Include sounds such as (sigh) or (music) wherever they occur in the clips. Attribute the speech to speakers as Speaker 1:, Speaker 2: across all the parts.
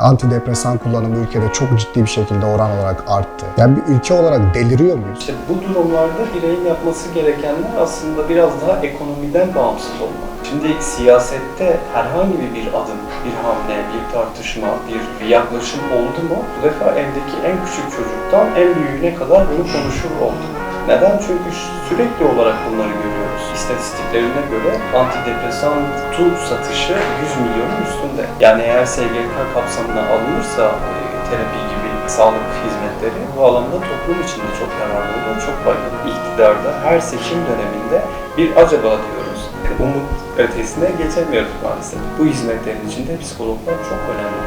Speaker 1: Antidepresan kullanımı ülkede çok ciddi bir şekilde oran olarak arttı. Yani bir ülke olarak deliriyor muyuz?
Speaker 2: İşte bu durumlarda bireyin yapması gerekenler aslında biraz daha ekonomiden bağımsız olmak. Şimdi siyasette herhangi bir adım, bir hamle, bir tartışma, bir yaklaşım oldu mu bu defa evdeki en küçük çocuktan en büyüğüne kadar bunu konuşur oldu. Neden? Çünkü sürekli olarak bunları görüyoruz. İstatistiklerine göre antidepresan kutu satışı 100 milyonun üstünde. Yani eğer SGK kapsamına alınırsa e, terapi gibi sağlık hizmetleri bu alanda toplum için de çok yararlı olur, çok faydalı. İktidarda her seçim döneminde bir acaba diyoruz. Umut ötesine geçemiyoruz maalesef. Bu hizmetlerin içinde psikologlar çok önemli.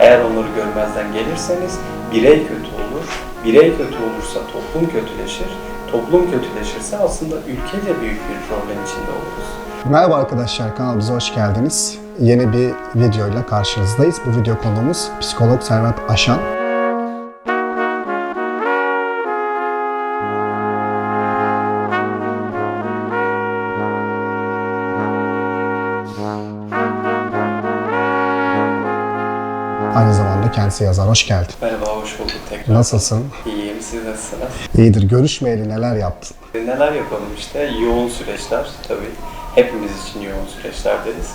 Speaker 2: Eğer onları görmezden gelirseniz birey kötü olur. Birey kötü olursa toplum kötüleşir. Toplum kötüleşirse aslında ülke de büyük bir problem içinde oluruz.
Speaker 1: Merhaba arkadaşlar kanalımıza hoş geldiniz. Yeni bir videoyla karşınızdayız. Bu video konuğumuz psikolog Servet Aşan. Kendisi yazar. Hoş geldin.
Speaker 2: Merhaba, hoş bulduk tekrar.
Speaker 1: Nasılsın?
Speaker 2: İyiyim, siz nasılsınız?
Speaker 1: İyidir. Görüşmeyeli neler yaptın?
Speaker 2: Neler yapalım işte? Yoğun süreçler tabii. Hepimiz için yoğun süreçlerdeyiz.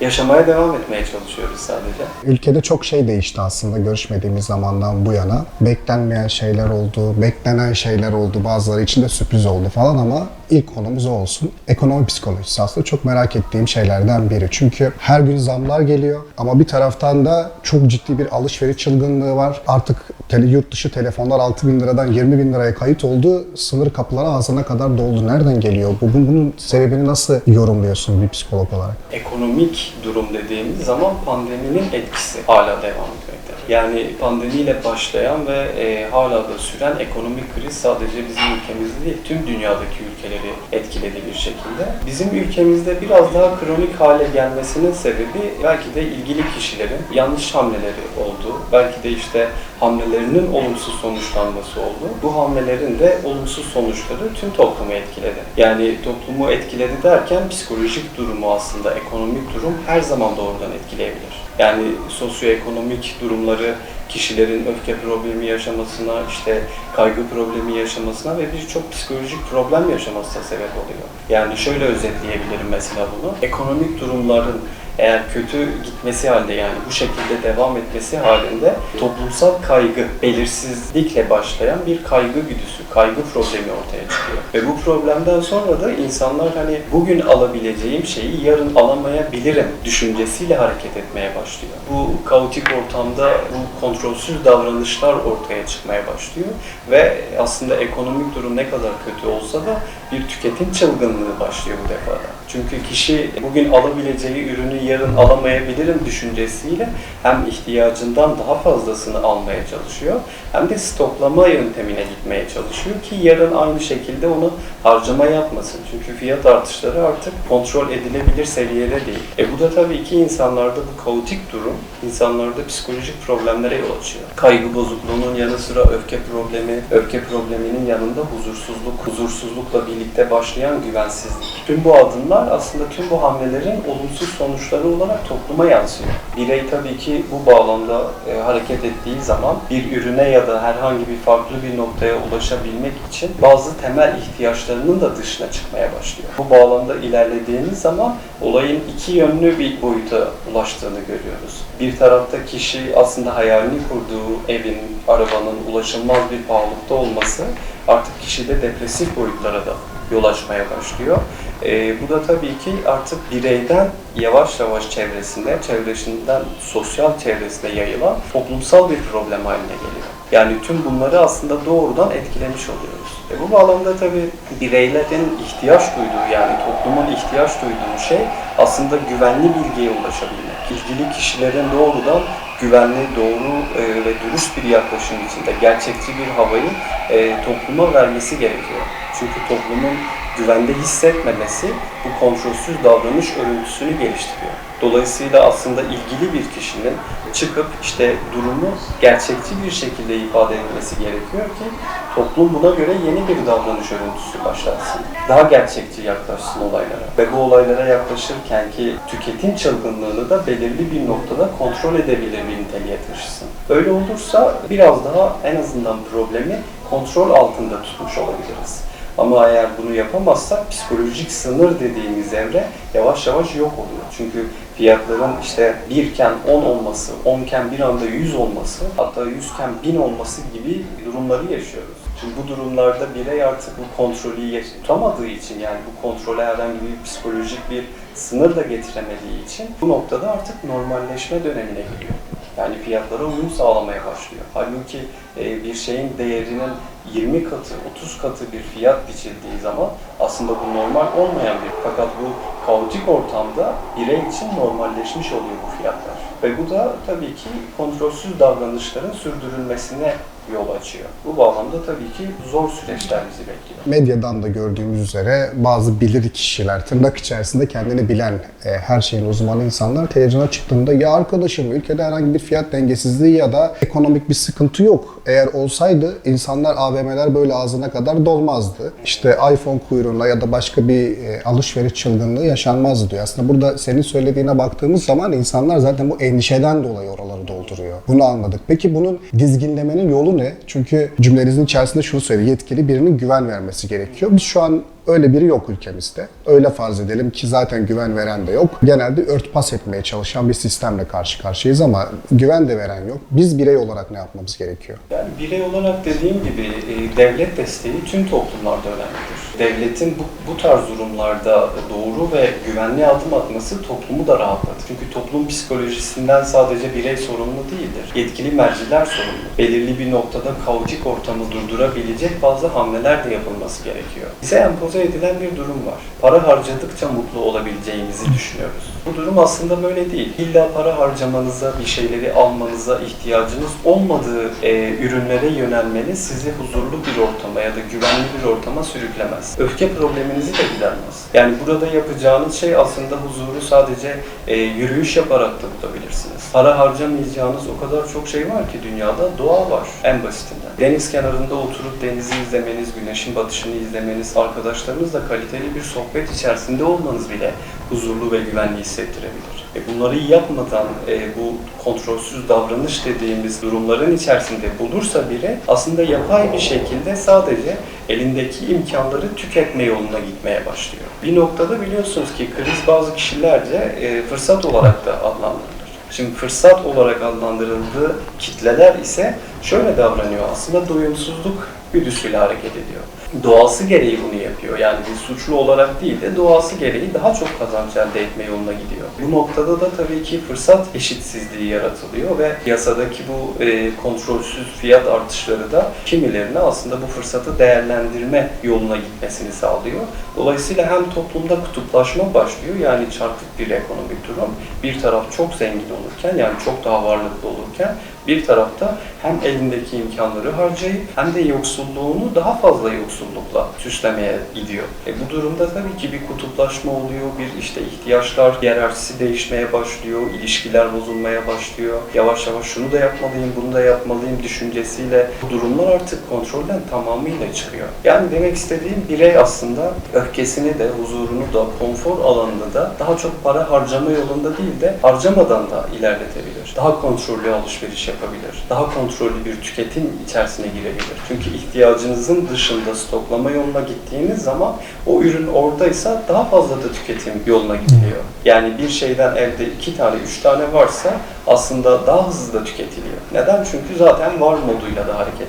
Speaker 2: Yaşamaya devam etmeye çalışıyoruz sadece.
Speaker 1: Ülkede çok şey değişti aslında görüşmediğimiz zamandan bu yana. Beklenmeyen şeyler oldu, beklenen şeyler oldu, bazıları için de sürpriz oldu falan ama ilk konumuz o olsun. Ekonomi psikolojisi aslında çok merak ettiğim şeylerden biri. Çünkü her gün zamlar geliyor ama bir taraftan da çok ciddi bir alışveriş çılgınlığı var. Artık tele, yurt dışı telefonlar 6 bin liradan 20 bin liraya kayıt oldu. Sınır kapıları ağzına kadar doldu. Nereden geliyor? Bu, bu- bunun sebebini nasıl yorumluyorsun bir psikolog olarak?
Speaker 2: Ekonomik durum dediğimiz zaman pandeminin etkisi hala devam etmekte. Yani pandemiyle başlayan ve e, hala da süren ekonomik kriz sadece bizim ülkemizde değil, tüm dünyadaki ülkeleri etkiledi bir şekilde. Bizim ülkemizde biraz daha kronik hale gelmesinin sebebi belki de ilgili kişilerin yanlış hamleleri oldu. Belki de işte hamlelerinin olumsuz sonuçlanması oldu. Bu hamlelerin de olumsuz sonuçları tüm toplumu etkiledi. Yani toplumu etkiledi derken psikolojik durumu aslında ekonomik durum her zaman doğrudan etkileyebilir. Yani sosyoekonomik durumları kişilerin öfke problemi yaşamasına, işte kaygı problemi yaşamasına ve birçok psikolojik problem yaşamasına sebep oluyor. Yani şöyle özetleyebilirim mesela bunu. Ekonomik durumların eğer kötü gitmesi halde yani bu şekilde devam etmesi halinde toplumsal kaygı, belirsizlikle başlayan bir kaygı güdüsü, kaygı problemi ortaya çıkıyor. Ve bu problemden sonra da insanlar hani bugün alabileceğim şeyi yarın alamayabilirim düşüncesiyle hareket etmeye başlıyor. Bu kaotik ortamda bu kontrolsüz davranışlar ortaya çıkmaya başlıyor ve aslında ekonomik durum ne kadar kötü olsa da bir tüketim çılgınlığı başlıyor bu defada. Çünkü kişi bugün alabileceği ürünü yarın alamayabilirim düşüncesiyle hem ihtiyacından daha fazlasını almaya çalışıyor hem de stoklama yöntemine gitmeye çalışıyor ki yarın aynı şekilde onu harcama yapmasın. Çünkü fiyat artışları artık kontrol edilebilir seviyede değil. E bu da tabii ki insanlarda bu kaotik durum insanlarda psikolojik problemlere yol açıyor. Kaygı bozukluğunun yanı sıra öfke problemi, öfke probleminin yanında huzursuzluk, huzursuzlukla birlikte başlayan güvensizlik. Tüm bu adımlar aslında tüm bu hamlelerin olumsuz sonuçları olarak topluma yansıyor. Birey tabii ki bu bağlamda e, hareket ettiği zaman bir ürüne ya da herhangi bir farklı bir noktaya ulaşabilmek için bazı temel ihtiyaçlarının da dışına çıkmaya başlıyor. Bu bağlamda ilerlediğiniz zaman olayın iki yönlü bir boyuta ulaştığını görüyoruz. Bir tarafta kişi aslında hayalini kurduğu evin, arabanın ulaşılmaz bir pahalılıkta olması artık kişide depresif boyutlara da yol açmaya başlıyor. Ee, bu da tabii ki artık bireyden yavaş yavaş çevresinde, çevresinden sosyal çevresine yayılan toplumsal bir problem haline geliyor. Yani tüm bunları aslında doğrudan etkilemiş oluyoruz. E bu bağlamda tabii bireylerin ihtiyaç duyduğu yani toplumun ihtiyaç duyduğu şey aslında güvenli bilgiye ulaşabilmek. İlgili kişilerin doğrudan güvenli, doğru e, ve dürüst bir yaklaşım içinde gerçekçi bir havayı e, topluma vermesi gerekiyor. Çünkü toplumun güvende hissetmemesi bu kontrolsüz davranış örüntüsünü geliştiriyor. Dolayısıyla aslında ilgili bir kişinin çıkıp işte durumu gerçekçi bir şekilde ifade etmesi gerekiyor ki toplum buna göre yeni bir davranış örüntüsü başlatsın. Daha gerçekçi yaklaşsın olaylara. Ve bu olaylara yaklaşırken ki tüketim çılgınlığını da belirli bir noktada kontrol edebilir bir niteliğe taşısın. Öyle olursa biraz daha en azından problemi kontrol altında tutmuş olabiliriz. Ama eğer bunu yapamazsak psikolojik sınır dediğimiz evre yavaş yavaş yok oluyor. Çünkü fiyatların işte 1 iken 10 olması, 10 iken bir anda 100 olması, hatta 100 iken 1000 olması gibi durumları yaşıyoruz. Şimdi bu durumlarda birey artık bu kontrolü tutamadığı için yani bu kontrole herhangi bir psikolojik bir sınır da getiremediği için bu noktada artık normalleşme dönemine giriyor. Yani fiyatlara uyum sağlamaya başlıyor. Halbuki e, bir şeyin değerinin 20 katı, 30 katı bir fiyat biçildiği zaman aslında bu normal olmayan bir fakat bu kaotik ortamda birey için normalleşmiş oluyor bu fiyatlar. Ve bu da tabii ki kontrolsüz davranışların sürdürülmesine yol açıyor. Bu bağlamda tabii ki zor süreçler bizi bekliyor.
Speaker 1: Medyadan da gördüğümüz üzere bazı bilir kişiler, tırnak içerisinde kendini bilen, e, her şeyin uzmanı insanlar televizyona çıktığında ya arkadaşım ülkede herhangi bir fiyat dengesizliği ya da ekonomik bir sıkıntı yok. Eğer olsaydı insanlar AVM'ler böyle ağzına kadar dolmazdı. İşte iPhone kuyruğuna ya da başka bir e, alışveriş çılgınlığı yaşanmazdı diyor. Aslında burada senin söylediğine baktığımız zaman insanlar zaten bu endişeden dolayı oraları dolduruyor. Bunu anladık. Peki bunun dizginlemenin yolu ne? Çünkü cümlenizin içerisinde şunu söylüyor. Yetkili birinin güven vermesi gerekiyor. Biz şu an öyle biri yok ülkemizde. Öyle farz edelim ki zaten güven veren de yok. Genelde örtbas etmeye çalışan bir sistemle karşı karşıyayız ama güven de veren yok. Biz birey olarak ne yapmamız gerekiyor?
Speaker 2: Yani birey olarak dediğim gibi e, devlet desteği tüm toplumlarda önemlidir. Devletin bu, bu tarz durumlarda doğru ve güvenli adım atması toplumu da rahatlatır. Çünkü toplum psikolojisinden sadece birey sorumlu değildir. Yetkili merciler sorumlu. Belirli bir noktada kaotik ortamı durdurabilecek bazı hamleler de yapılması gerekiyor. Bize empoze edilen bir durum var. Para harcadıkça mutlu olabileceğimizi düşünüyoruz. Bu durum aslında böyle değil. İlla para harcamanıza, bir şeyleri almanıza ihtiyacınız olmadığı e, ürünlere yönelmeniz sizi huzurlu bir ortama ya da güvenli bir ortama sürüklemez. Öfke probleminizi de gidermez. Yani burada yapacağınız şey aslında huzuru sadece e, yürüyüş yaparak da bulabilirsiniz. Para harcamayacağınız o kadar çok şey var ki dünyada. Doğa var en basitinden. Deniz kenarında oturup denizi izlemeniz, güneşin batışını izlemeniz, arkadaşlarınızla kaliteli bir sohbet içerisinde olmanız bile huzurlu ve güvenli hissettirebilir. E bunları yapmadan e, bu kontrolsüz davranış dediğimiz durumların içerisinde bulursa biri aslında yapay bir şekilde sadece elindeki imkanları tüketme yoluna gitmeye başlıyor. Bir noktada biliyorsunuz ki kriz bazı kişilerce e, fırsat olarak da adlandırılır. Şimdi fırsat olarak adlandırıldığı kitleler ise şöyle davranıyor aslında doyumsuzluk güdüsüyle hareket ediyor. Doğası gereği bunu yapıyor. Yani bir suçlu olarak değil de doğası gereği daha çok kazanç elde etme yoluna gidiyor. Bu noktada da tabii ki fırsat eşitsizliği yaratılıyor ve piyasadaki bu e, kontrolsüz fiyat artışları da kimilerine aslında bu fırsatı değerlendirme yoluna gitmesini sağlıyor. Dolayısıyla hem toplumda kutuplaşma başlıyor yani çarpık bir ekonomik durum. Bir taraf çok zengin olurken yani çok daha varlıklı olurken bir tarafta hem elindeki imkanları harcayıp hem de yoksulluğunu daha fazla yoksullukla süslemeye gidiyor. E bu durumda tabii ki bir kutuplaşma oluyor, bir işte ihtiyaçlar hiyerarşisi değişmeye başlıyor, ilişkiler bozulmaya başlıyor. Yavaş yavaş şunu da yapmalıyım, bunu da yapmalıyım düşüncesiyle bu durumlar artık kontrolden tamamıyla çıkıyor. Yani demek istediğim birey aslında öfkesini de, huzurunu da, konfor alanını da daha çok para harcama yolunda değil de harcamadan da ilerletebilir. Daha kontrollü alışveriş yapabilir. Daha kontrollü bir tüketim içerisine girebilir. Çünkü ihtiyacınızın dışında stoklama yoluna gittiğiniz zaman o ürün oradaysa daha fazla da tüketim yoluna gidiliyor. Yani bir şeyden elde iki tane, üç tane varsa aslında daha hızlı da tüketiliyor. Neden? Çünkü zaten var moduyla da hareket.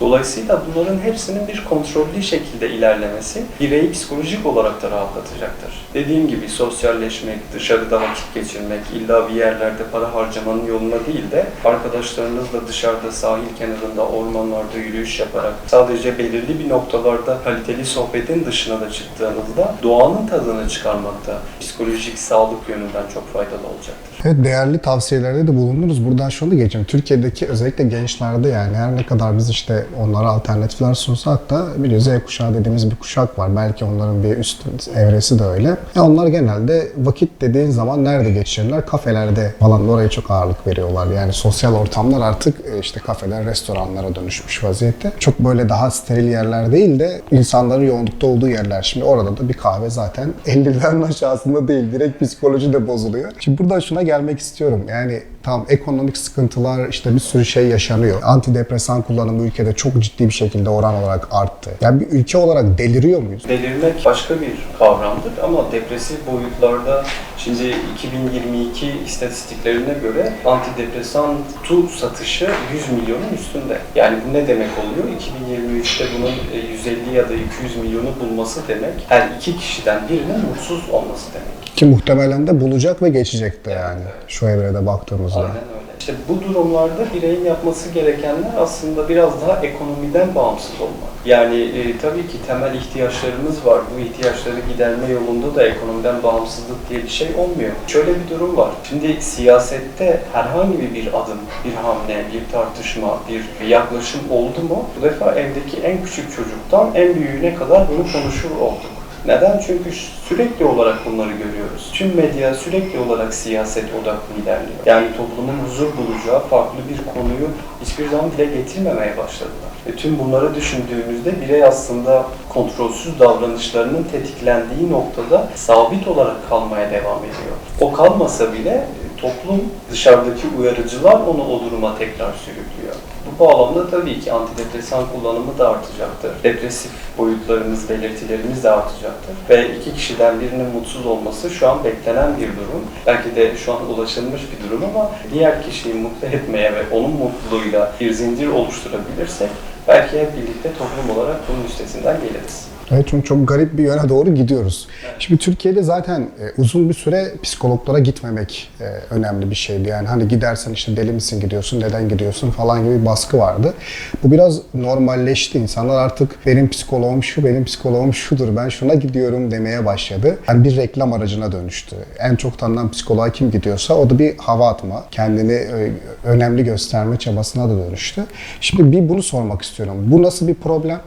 Speaker 2: Dolayısıyla bunların hepsinin bir kontrollü şekilde ilerlemesi bireyi psikolojik olarak da rahatlatacaktır. Dediğim gibi sosyalleşmek, dışarıda vakit geçirmek, illa bir yerlerde para harcamanın yoluna değil de arkadaşlarınızla dışarıda sahil kenarında, ormanlarda yürüyüş yaparak sadece belirli bir noktalarda kaliteli sohbetin dışına da çıktığınızda doğanın tadını çıkarmakta psikolojik sağlık yönünden çok faydalı olacaktır.
Speaker 1: Evet değerli tavsiyelerde de bulundunuz. Buradan şunu da geçeyim. Türkiye'deki özellikle gençlerde yani her ne kadar biz işte onlara alternatifler sunsa hatta bir Z kuşağı dediğimiz bir kuşak var. Belki onların bir üst evresi de öyle. Ya onlar genelde vakit dediğin zaman nerede geçirirler? Kafelerde falan oraya çok ağırlık veriyorlar. Yani sosyal ortamlar artık e, işte kafeler, restoranlara dönüşmüş vaziyette. Çok böyle daha steril yerler değil de insanların yoğunlukta olduğu yerler. Şimdi orada da bir kahve zaten 50'lerin (laughs) aşağısında değil. Direkt psikoloji de bozuluyor. Şimdi buradan şuna gelmek istiyorum. Yani Tamam ekonomik sıkıntılar işte bir sürü şey yaşanıyor. Antidepresan kullanımı ülkede çok ciddi bir şekilde oran olarak arttı. Yani bir ülke olarak deliriyor muyuz?
Speaker 2: Delirmek başka bir kavramdır ama depresif boyutlarda şimdi 2022 istatistiklerine göre antidepresan tu satışı 100 milyonun üstünde. Yani bu ne demek oluyor? 2023'te bunun e, 150 ya da 200 milyonu bulması demek her iki kişiden birinin mutsuz olması demek.
Speaker 1: Ki muhtemelen de bulacak ve geçecek de yani şu evrede baktığımızda.
Speaker 2: Aynen öyle. İşte bu durumlarda bireyin yapması gerekenler aslında biraz daha ekonomiden bağımsız olmak. Yani e, tabii ki temel ihtiyaçlarımız var. Bu ihtiyaçları giderme yolunda da ekonomiden bağımsızlık diye bir şey olmuyor. Şöyle bir durum var. Şimdi siyasette herhangi bir adım, bir hamle, bir tartışma, bir yaklaşım oldu mu bu defa evdeki en küçük çocuktan en büyüğüne kadar bunu konuşur olduk. Neden? Çünkü sürekli olarak bunları görüyoruz. Tüm medya sürekli olarak siyaset odaklı ilerliyor. Yani toplumun huzur bulacağı farklı bir konuyu hiçbir zaman dile getirmemeye başladılar. Ve tüm bunları düşündüğümüzde birey aslında kontrolsüz davranışlarının tetiklendiği noktada sabit olarak kalmaya devam ediyor. O kalmasa bile toplum dışarıdaki uyarıcılar onu o duruma tekrar sürüklüyor. Bu bağlamda tabii ki antidepresan kullanımı da artacaktır. Depresif boyutlarımız, belirtilerimiz de artacaktır. Ve iki kişiden birinin mutsuz olması şu an beklenen bir durum. Belki de şu an ulaşılmış bir durum ama diğer kişiyi mutlu etmeye ve onun mutluluğuyla bir zincir oluşturabilirsek belki hep birlikte toplum olarak bunun üstesinden geliriz.
Speaker 1: Evet çünkü çok garip bir yöne doğru gidiyoruz. Şimdi Türkiye'de zaten e, uzun bir süre psikologlara gitmemek e, önemli bir şeydi. Yani hani gidersen işte deli misin gidiyorsun, neden gidiyorsun falan gibi bir baskı vardı. Bu biraz normalleşti. İnsanlar artık benim psikoloğum şu, benim psikoloğum şudur, ben şuna gidiyorum demeye başladı. Yani bir reklam aracına dönüştü. En çok tanınan psikoloğa kim gidiyorsa o da bir hava atma, kendini e, önemli gösterme çabasına da dönüştü. Şimdi bir bunu sormak istiyorum. Bu nasıl bir problem?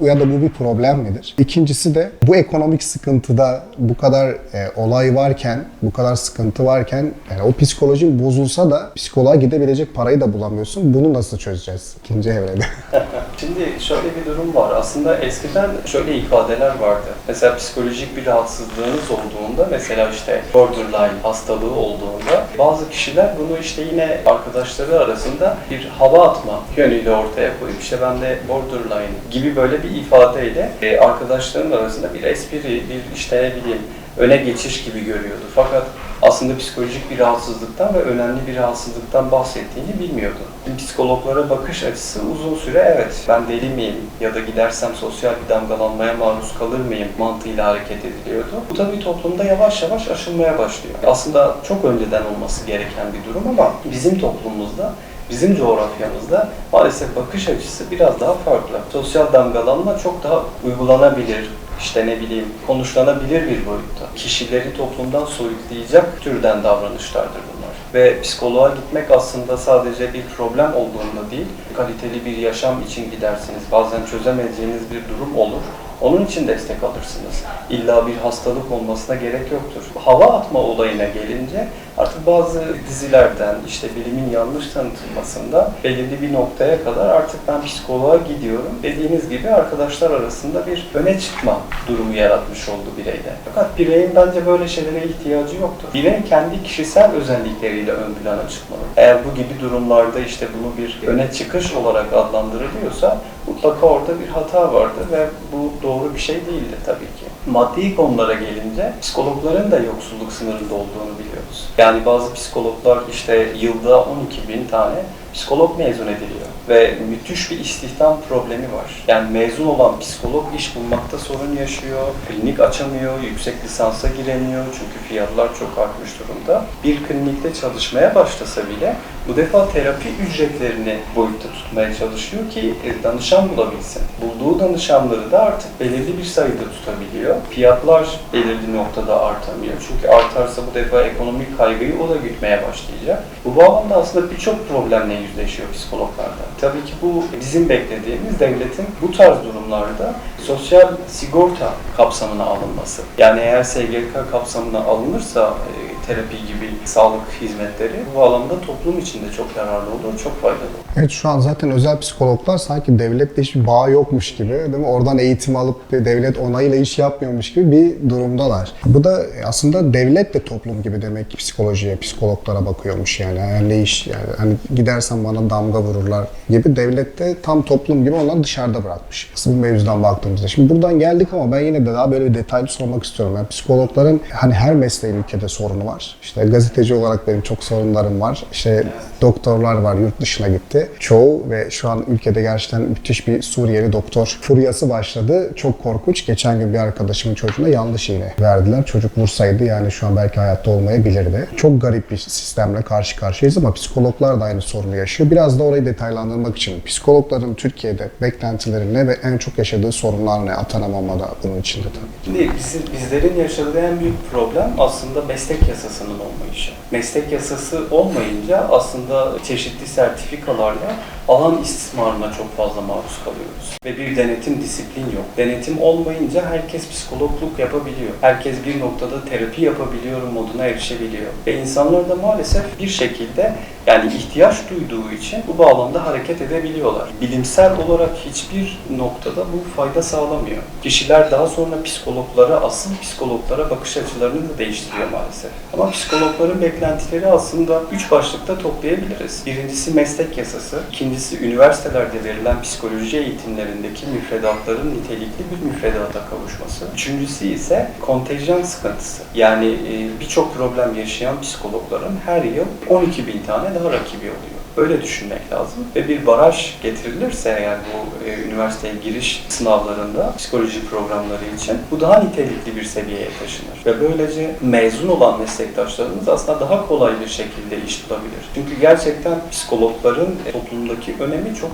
Speaker 1: Ya da bu bir problem midir? İkincisi de bu ekonomik sıkıntıda bu kadar e, olay varken, bu kadar sıkıntı varken yani o psikolojin bozulsa da psikoloğa gidebilecek parayı da bulamıyorsun. Bunu nasıl çözeceğiz ikinci evrede? (laughs)
Speaker 2: Şimdi şöyle bir durum var. Aslında eskiden şöyle ifadeler vardı. Mesela psikolojik bir rahatsızlığınız olduğunda, mesela işte borderline hastalığı olduğunda bazı kişiler bunu işte yine arkadaşları arasında bir hava atma yönüyle ortaya koyup işte ben de borderline gibi böyle bir ifadeyle e, arkadaşların arasında bir espri, bir işte ne bileyim öne geçiş gibi görüyordu. Fakat aslında psikolojik bir rahatsızlıktan ve önemli bir rahatsızlıktan bahsettiğini bilmiyordu. Psikologlara bakış açısı uzun süre evet ben deli miyim ya da gidersem sosyal bir damgalanmaya maruz kalır mıyım mantığıyla hareket ediliyordu. Bu tabii toplumda yavaş yavaş aşılmaya başlıyor. Aslında çok önceden olması gereken bir durum ama bizim toplumumuzda Bizim coğrafyamızda maalesef bakış açısı biraz daha farklı. Sosyal damgalanma çok daha uygulanabilir, işte ne bileyim konuşlanabilir bir boyutta. Kişileri toplumdan soyutlayacak türden davranışlardır bunlar. Ve psikoloğa gitmek aslında sadece bir problem olduğunda değil, kaliteli bir yaşam için gidersiniz. Bazen çözemeyeceğiniz bir durum olur. Onun için destek alırsınız. İlla bir hastalık olmasına gerek yoktur. Hava atma olayına gelince artık bazı dizilerden işte bilimin yanlış tanıtılmasında belirli bir noktaya kadar artık ben psikoloğa gidiyorum. Dediğiniz gibi arkadaşlar arasında bir öne çıkma durumu yaratmış oldu bireyde. Fakat bireyin bence böyle şeylere ihtiyacı yoktur. Birey kendi kişisel özellikleriyle ön plana çıkmalı. Eğer bu gibi durumlarda işte bunu bir öne çıkış olarak adlandırılıyorsa mutlaka orada bir hata vardır ve bu doğru bir şey değildir tabii ki. Maddi konulara gelince psikologların da yoksulluk sınırında olduğunu biliyoruz. Yani bazı psikologlar işte yılda 12 bin tane psikolog mezun ediliyor ve müthiş bir istihdam problemi var. Yani mezun olan psikolog iş bulmakta sorun yaşıyor, klinik açamıyor, yüksek lisansa giremiyor çünkü fiyatlar çok artmış durumda. Bir klinikte çalışmaya başlasa bile bu defa terapi ücretlerini boyutta tutmaya çalışıyor ki e, danışan bulabilsin. Bulduğu danışanları da artık belirli bir sayıda tutabiliyor. Fiyatlar belirli noktada artamıyor. Çünkü artarsa bu defa ekonomik kaygıyı o da gütmeye başlayacak. Bu bağlamda aslında birçok problemle yüzleşiyor psikologlarda. Tabii ki bu bizim beklediğimiz devletin bu tarz durumlarda sosyal sigorta kapsamına alınması. Yani eğer SGK kapsamına alınırsa e, terapi gibi sağlık hizmetleri bu alanda toplum için de çok yararlı olur, çok faydalı olur.
Speaker 1: Evet şu an zaten özel psikologlar sanki devletle hiçbir bağ yokmuş gibi değil mi? Oradan eğitim alıp devlet onayıyla iş yapmıyormuş gibi bir durumdalar. Bu da aslında devlet de toplum gibi demek ki psikolojiye, psikologlara bakıyormuş yani. yani ne iş yani hani gidersen bana damga vururlar gibi devlet de tam toplum gibi onları dışarıda bırakmış. Aslında bu mevzudan baktığımızda. Şimdi buradan geldik ama ben yine de daha böyle detaylı sormak istiyorum. Yani psikologların hani her mesleğin ülkede sorunu var. İşte gazeteci olarak benim çok sorunlarım var. İşte doktorlar var yurt dışına gitti. Çoğu ve şu an ülkede gerçekten müthiş bir Suriyeli doktor furyası başladı. Çok korkunç. Geçen gün bir arkadaşımın çocuğuna yanlış iğne verdiler. Çocuk vursaydı yani şu an belki hayatta olmayabilirdi. Çok garip bir sistemle karşı karşıyayız ama psikologlar da aynı sorunu yaşıyor. Biraz da orayı detaylandırmak için psikologların Türkiye'de beklentileri ne ve en çok yaşadığı sorunlar ne? Atanamamada bunun içinde tabii.
Speaker 2: Şimdi bizlerin yaşadığı en büyük problem aslında meslek yasasının olmayışı. Meslek yasası olmayınca aslında çeşitli sertifikalarla alan istismarına çok fazla maruz kalıyoruz. Ve bir denetim disiplin yok. Denetim olmayınca herkes psikologluk yapabiliyor. Herkes bir noktada terapi yapabiliyorum moduna erişebiliyor. Ve insanlar da maalesef bir şekilde yani ihtiyaç duyduğu için bu bağlamda hareket edebiliyorlar. Bilimsel olarak hiçbir noktada bu fayda sağlamıyor. Kişiler daha sonra psikologlara, asıl psikologlara bakış açılarını da değiştiriyor maalesef. Ama psikologların beklentileri aslında üç başlıkta toplayabiliriz. Birincisi meslek yasası, ikincisi üniversitelerde verilen psikoloji eğitimlerindeki müfredatların nitelikli bir müfredata kavuşması. Üçüncüsü ise kontenjan sıkıntısı. Yani e, birçok problem yaşayan psikologların her yıl 12 bin tane daha rakibi oluyor. Öyle düşünmek lazım. Ve bir baraj getirilirse eğer bu e, üniversiteye giriş sınavlarında psikoloji programları için bu daha nitelikli bir seviyeye taşınır. Ve böylece mezun olan meslektaşlarımız aslında daha kolay bir şekilde iş bulabilir. Çünkü gerçekten psikologların e, toplumdaki önemi çok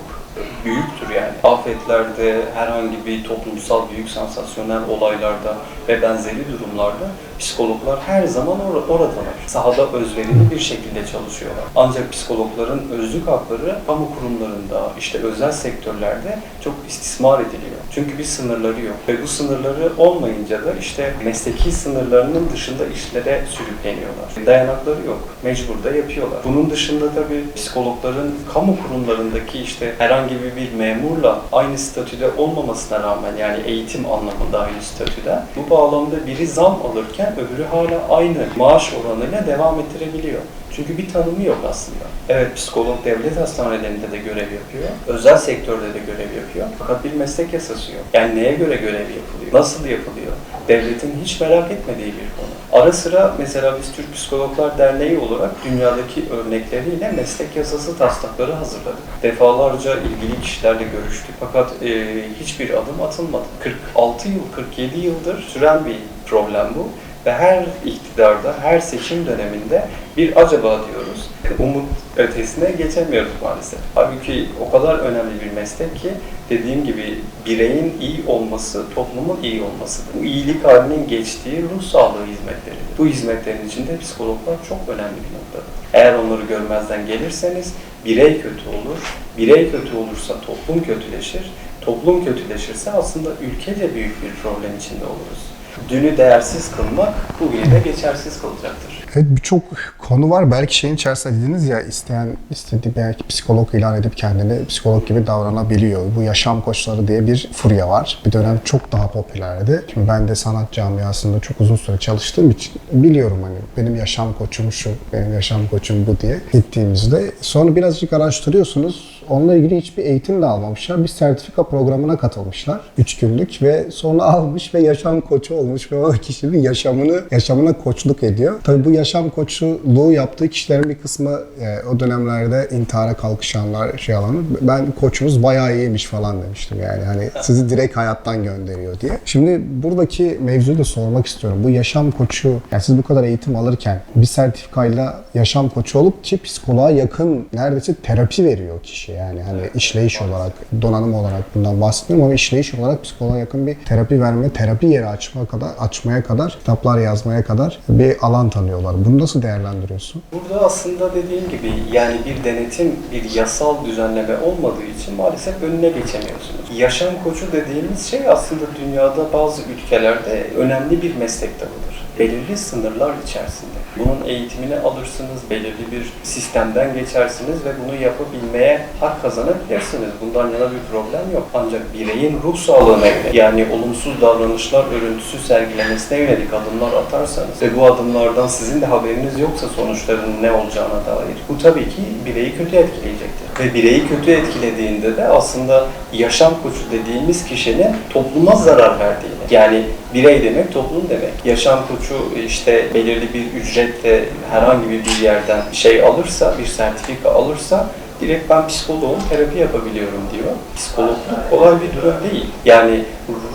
Speaker 2: büyüktür yani. Afetlerde, herhangi bir toplumsal büyük sansasyonel olaylarda ve benzeri durumlarda psikologlar her zaman or- oradalar. Sahada özverili bir şekilde çalışıyorlar. Ancak psikologların özlük hakları kamu kurumlarında, işte özel sektörlerde çok istismar ediliyor. Çünkü bir sınırları yok. Ve bu sınırları olmayınca da işte mesleki sınırlarının dışında işlere sürükleniyorlar. Dayanakları yok. Mecbur da yapıyorlar. Bunun dışında tabii psikologların kamu kurumlarındaki işte herhangi bir, bir memurla aynı statüde olmamasına rağmen yani eğitim anlamında aynı statüde bu bağlamda biri zam alırken öbürü hala aynı maaş oranıyla devam ettirebiliyor. Çünkü bir tanımı yok aslında. Evet psikolog devlet hastanelerinde de görev yapıyor. Özel sektörde de görev yapıyor. Fakat bir meslek yasası yok. Yani neye göre görev yapılıyor? Nasıl yapılıyor? Devletin hiç merak etmediği bir konu. Ara sıra mesela biz Türk Psikologlar Derneği olarak dünyadaki örnekleriyle meslek yasası taslakları hazırladık. Defalarca ilgili kişilerle görüştük. Fakat e, hiçbir adım atılmadı. 46 yıl, 47 yıldır süren bir problem bu ve her iktidarda, her seçim döneminde bir acaba diyoruz. Umut ötesine geçemiyoruz maalesef. Halbuki o kadar önemli bir meslek ki dediğim gibi bireyin iyi olması, toplumun iyi olması. Bu iyilik halinin geçtiği ruh sağlığı hizmetleri. Bu hizmetlerin içinde psikologlar çok önemli bir noktada. Eğer onları görmezden gelirseniz birey kötü olur. Birey kötü olursa toplum kötüleşir. Toplum kötüleşirse aslında ülkece büyük bir problem içinde oluruz. Dünü değersiz kılmak bugünü de geçersiz kılacaktır.
Speaker 1: Evet birçok konu var. Belki şeyin içerisinde dediniz ya isteyen istediği belki psikolog ilan edip kendini psikolog gibi davranabiliyor. Bu yaşam koçları diye bir furya var. Bir dönem çok daha popülerdi. Şimdi ben de sanat camiasında çok uzun süre çalıştığım için biliyorum hani benim yaşam koçum şu, benim yaşam koçum bu diye gittiğimizde. Sonra birazcık araştırıyorsunuz. Onunla ilgili hiçbir eğitim de almamışlar. Bir sertifika programına katılmışlar. 3 günlük ve sonra almış ve yaşam koçu olmuş ve o kişinin yaşamını yaşamına koçluk ediyor. Tabii bu yaşam koçluğu yaptığı kişilerin bir kısmı e, o dönemlerde intihara kalkışanlar şey alanı. Ben koçunuz bayağı iyiymiş falan demiştim yani. Hani sizi direkt hayattan gönderiyor diye. Şimdi buradaki mevzuyu da sormak istiyorum. Bu yaşam koçu, yani siz bu kadar eğitim alırken bir sertifikayla yaşam koçu olup ki psikoloğa yakın neredeyse terapi veriyor kişiye. Şey yani. Hani işleyiş olarak, donanım olarak bundan bahsetmiyorum ama işleyiş olarak psikoloğa yakın bir terapi verme, terapi yeri açma kadar, açmaya kadar, kitaplar yazmaya kadar bir alan tanıyorlar. Bunu nasıl değerlendiriyorsun?
Speaker 2: Burada aslında dediğim gibi yani bir denetim, bir yasal düzenleme olmadığı için maalesef önüne geçemiyorsunuz. Yaşam koçu dediğimiz şey aslında dünyada bazı ülkelerde önemli bir meslek dalıdır. Belirli sınırlar içerisinde. Bunun eğitimini alırsınız, belirli bir sistemden geçersiniz ve bunu yapabilmeye hak kazanabilirsiniz. Bundan yana bir problem yok. Ancak bireyin ruh sağlığına yönelik, yani olumsuz davranışlar örüntüsü sergilemesine yönelik adımlar atarsanız ve bu adımlardan sizin de haberiniz yoksa sonuçlarının ne olacağına dair bu tabii ki bireyi kötü etkileyecektir. Ve bireyi kötü etkilediğinde de aslında yaşam koçu dediğimiz kişinin topluma zarar verdiğini, yani birey demek toplum demek. Yaşam koçu işte belirli bir ücretle herhangi bir yerden şey alırsa, bir sertifika alırsa direkt ben psikoloğum, terapi yapabiliyorum diyor. Psikologluk kolay bir durum değil. Yani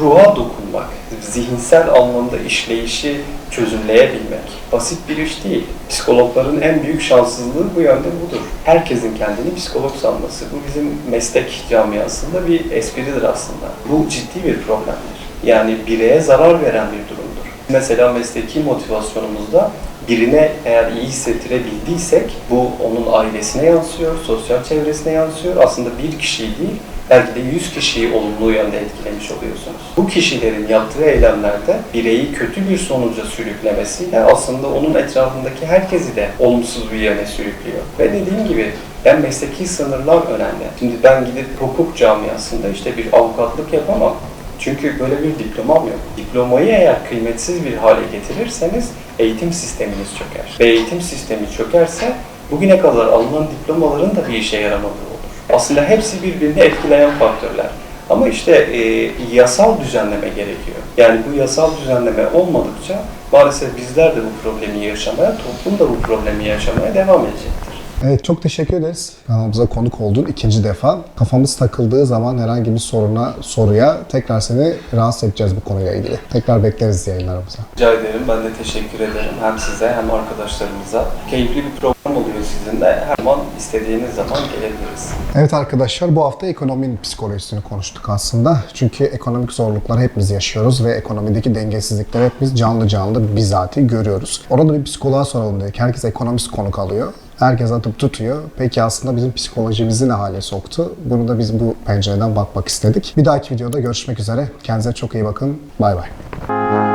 Speaker 2: ruha dokunmak, zihinsel anlamda işleyişi çözümleyebilmek basit bir iş değil. Psikologların en büyük şanssızlığı bu yönde budur. Herkesin kendini psikolog sanması. Bu bizim meslek camiasında bir espridir aslında. Bu ciddi bir problemdir. Yani bireye zarar veren bir durumdur. Mesela mesleki motivasyonumuzda birine eğer iyi hissettirebildiysek bu onun ailesine yansıyor, sosyal çevresine yansıyor. Aslında bir kişiyi değil, belki de 100 kişiyi olumlu yönde etkilemiş oluyorsunuz. Bu kişilerin yaptığı eylemlerde bireyi kötü bir sonuca sürüklemesiyle aslında onun etrafındaki herkesi de olumsuz bir yöne sürüklüyor. Ve dediğim gibi ben mesleki sınırlar önemli. Şimdi ben gidip hukuk camiasında işte bir avukatlık yapamam. Çünkü böyle bir diplomam yok. Diplomayı eğer kıymetsiz bir hale getirirseniz eğitim sisteminiz çöker. Ve eğitim sistemi çökerse bugüne kadar alınan diplomaların da bir işe yaramadığı. Aslında hepsi birbirini etkileyen faktörler. Ama işte e, yasal düzenleme gerekiyor. Yani bu yasal düzenleme olmadıkça maalesef bizler de bu problemi yaşamaya, toplum da bu problemi yaşamaya devam edecektir.
Speaker 1: Evet çok teşekkür ederiz. Kanalımıza konuk oldun ikinci defa. Kafamız takıldığı zaman herhangi bir soruna, soruya tekrar seni rahatsız edeceğiz bu konuyla ilgili. Tekrar bekleriz yayınlarımıza.
Speaker 2: Rica ederim. Ben de teşekkür ederim. Hem size hem arkadaşlarımıza. Keyifli bir program oluyor sizinle. Her zaman istediğiniz zaman gelebiliriz.
Speaker 1: Evet arkadaşlar bu hafta ekonominin psikolojisini konuştuk aslında. Çünkü ekonomik zorluklar hepimiz yaşıyoruz ve ekonomideki dengesizlikleri hepimiz canlı canlı bizatihi görüyoruz. Orada bir psikoloğa soralım dedik. Herkes ekonomist konuk alıyor. Herkes atıp tutuyor. Peki aslında bizim psikolojimizi ne hale soktu? Bunu da biz bu pencereden bakmak istedik. Bir dahaki videoda görüşmek üzere. Kendinize çok iyi bakın. Bay bay.